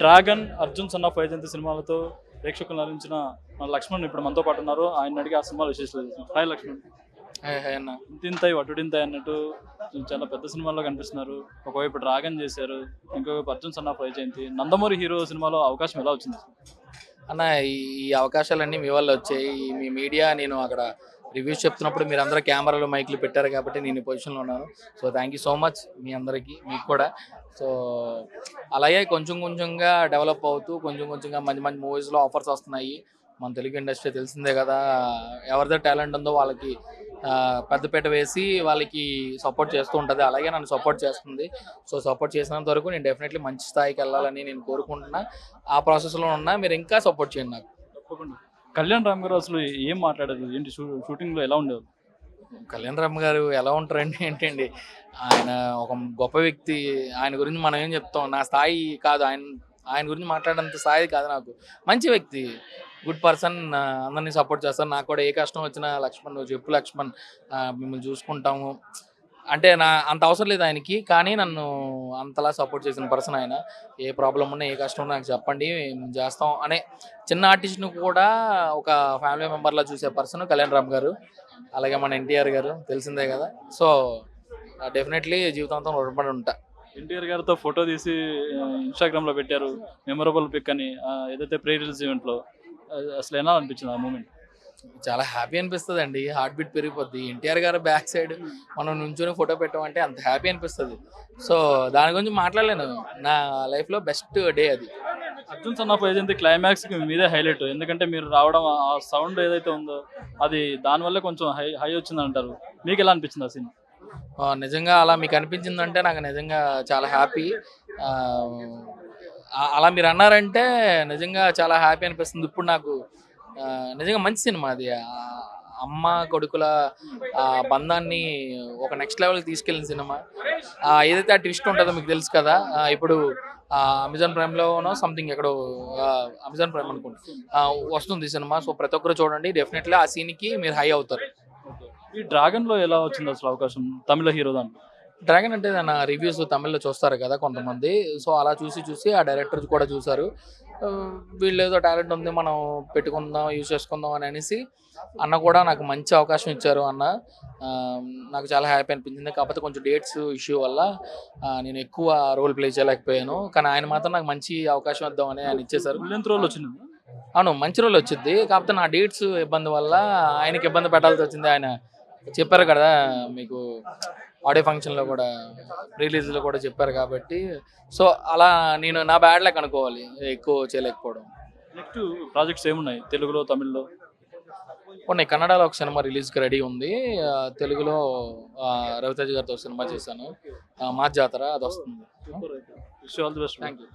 Dragon Arjun son of Vyjayanthi సినిమాలతో ప్రేక్షకులు నరించిన మన లక్ష్మణ్ ఇప్పుడు మనతో పాటు ఉన్నారు. ఆయన అడిగి ఆ సినిమాలు విశేషాలు. హాయ్ లక్ష్మణ్. హాయ్ హాయ్ అన్న. ఇంతింతాయి వటుడింతాయి అన్నట్టు చాలా పెద్ద సినిమాల్లో కనిపిస్తున్నారు. ఒకవైపు డ్రాగన్ చేశారు ఇంకోవైపు Arjun son of Vyjayanthi Nandamuri hero సినిమాలో అవకాశం ఎలా వచ్చింది? అన్న ఈ అవకాశాలన్నీ మీ వల్ల వచ్చాయి. మీ మీడియా నేను అక్కడ రివ్యూస్ చెప్తున్నప్పుడు మీరు అందరూ కెమెరాలు మైక్లు పెట్టారు కాబట్టి నేను ఈ పొజిషన్లో ఉన్నాను. So thank you so much మీ అందరికీ మీకు కూడా. సో అలాగే కొంచెం కొంచెంగా డెవలప్ అవుతూ కొంచెం కొంచెంగా మంచి మంచి మూవీస్లో ఆఫర్స్ వస్తున్నాయి. మన తెలుగు ఇండస్ట్రీ తెలిసిందే కదా ఎవరిదో టాలెంట్ ఉందో వాళ్ళకి పెద్దపేట పెద్దపీట వేసి వాళ్ళకి సపోర్ట్ చేస్తూ ఉంటుంది. అలాగే నన్ను సపోర్ట్ చేస్తుంది. సో సపోర్ట్ చేసినంత వరకు నేను డెఫినెట్లీ మంచి స్థాయికి వెళ్ళాలని నేను కోరుకుంటున్నా. ఆ ప్రాసెస్లో ఉన్నా. మీరు ఇంకా సపోర్ట్ చేయండి నాకు. తప్పకుండా. కళ్యాణ్ రామ్ గారు అసలు ఏం మాట్లాడారు? ఏంటి షూటింగ్లో ఎలా ఉండేవారు కళ్యాణ్ రామ్ గారు ఎలా ఉంటారండి? ఏంటండి? ఆయన ఒక గొప్ప వ్యక్తి. ఆయన గురించి మనం ఏం చెప్తాం? నా స్థాయి కాదు. ఆయన ఆయన గురించి మాట్లాడేంత స్థాయి కాదు నాకు. మంచి వ్యక్తి. Good person. అందరినీ సపోర్ట్ చేస్తాను నాకు కూడా ఏ కష్టం వచ్చినా లక్ష్మణ్ నువ్వు చెప్పు లక్ష్మణ్. మిమ్మల్ని చూసుకుంటాము. అంటే నా అంత అవసరం లేదు ఆయనకి కానీ నన్ను అంతలా సపోర్ట్ చేసిన పర్సన్ ఆయన. ఏ ప్రాబ్లం ఉన్నా ఏ కష్టం ఉన్నా నాకు చెప్పండి మేము చేస్తాం అనే చిన్న ఆర్టిస్ట్ని కూడా ఒక ఫ్యామిలీ మెంబర్లా చూసే పర్సన్ కళ్యాణ్ రామ్ గారు అలాగే మన ఎన్టీఆర్ గారు తెలిసిందే కదా. సో డెఫినెట్లీ జీవితాంతం రుణపడి ఉంటా. ఎన్టీఆర్ గారితో ఫోటో తీసి ఇన్స్టాగ్రామ్లో పెట్టారు మెమొరబుల్ పిక్ అని ఏదైతే ప్రీ రిలీజ్ ఈవెంట్లో అసలు ఎలా అనిపించింది ఆ మూమెంట్ చాలా హ్యాపీ అనిపిస్తుంది అండి హార్ట్ బీట్ పెరిగిపోద్ది. ఎన్టీఆర్ గారు బ్యాక్ సైడ్ మనం నుంచొని ఫోటో పెట్టామంటే అంత హ్యాపీ అనిపిస్తుంది. సో దాని గురించి మాట్లాడలేను. నా లైఫ్లో బెస్ట్ డే అది. Arjun son of Vyjayanthi climax మీదే హైలైట్ ఎందుకంటే మీరు రావడం ఆ సౌండ్ ఏదైతే ఉందో అది దానివల్ల కొంచెం హై హై వచ్చింది అంటారు మీకు ఎలా అనిపించింది ఆ సీన్ నిజంగా అలా మీకు అనిపించిందంటే నాకు నిజంగా చాలా హ్యాపీ అలా మీరు అన్నారంటే నిజంగా చాలా హ్యాపీ అనిపిస్తుంది. ఇప్పుడు నాకు నిజంగా మంచి సినిమా అది. అమ్మ కొడుకుల ఆ బంధాన్ని ఒక నెక్స్ట్ లెవెల్కి తీసుకెళ్ళిన సినిమా. ఆ, ఏదైతే ఆ ట్విస్ట్ ఉంటుందో మీకు తెలుసు కదా ఇప్పుడు అమెజాన్ ప్రైమ్లోనో సంథింగ్ ఎక్కడో అమెజాన్ ప్రైమ్ అనుకుంటా. వస్తుంది సినిమా. సో ప్రతి ఒక్కరు చూడండి డెఫినెట్లీ ఆ సీన్కి మీరు హై అవుతారు. ఈ డ్రాగన్లో ఎలా వచ్చింది అసలు అవకాశం? తమిళ హీరో దాంట్లో. డ్రాగన్ అంటే నా రివ్యూస్ తమిళ్ళో చూస్తారు కదా కొంతమంది. సో అలా చూసి చూసి ఆ డైరెక్టర్ కూడా చూసారు. వీళ్ళు ఏదో టాలెంట్ ఉంది మనం పెట్టుకుందాం యూజ్ చేసుకుందాం అని అనేసి అన్న కూడా నాకు మంచి అవకాశం ఇచ్చారు అన్న. నాకు చాలా హ్యాపీ అనిపించింది. కాకపోతే కొంచెం డేట్స్ ఇష్యూ వల్ల నేను ఎక్కువ రోల్ ప్లే చేయలేకపోయాను. కానీ ఆయన మాత్రం నాకు మంచి అవకాశం ఇద్దామని ఆయన లెంత్ రోల్ వచ్చింది? అవును మంచి రోజులు వచ్చింది. కాకపోతే నా డేట్స్ ఇబ్బంది వల్ల ఆయనకి ఇబ్బంది పెట్టాల్సి వచ్చింది ఆయన. చెప్పారు కదా మీకు ఆడియో ఫంక్షన్లో కూడా రిలీజ్లో కూడా చెప్పారు కాబట్టి. సో అలా నేను నా బ్యాడ్ లెక్క అనుకోవాలి ఎక్కువ చేయలేకపోవడం. నెక్స్ట్ ప్రాజెక్ట్స్ ఏమున్నాయి? తెలుగులో తమిళ్ళో? కొన్ని కన్నడలో ఒక సినిమా రిలీజ్కి రెడీ ఉంది. తెలుగులో రవితేజ గారితో సినిమా చేశాను. మా జాతర అది వస్తుంది. Wish all the best thank you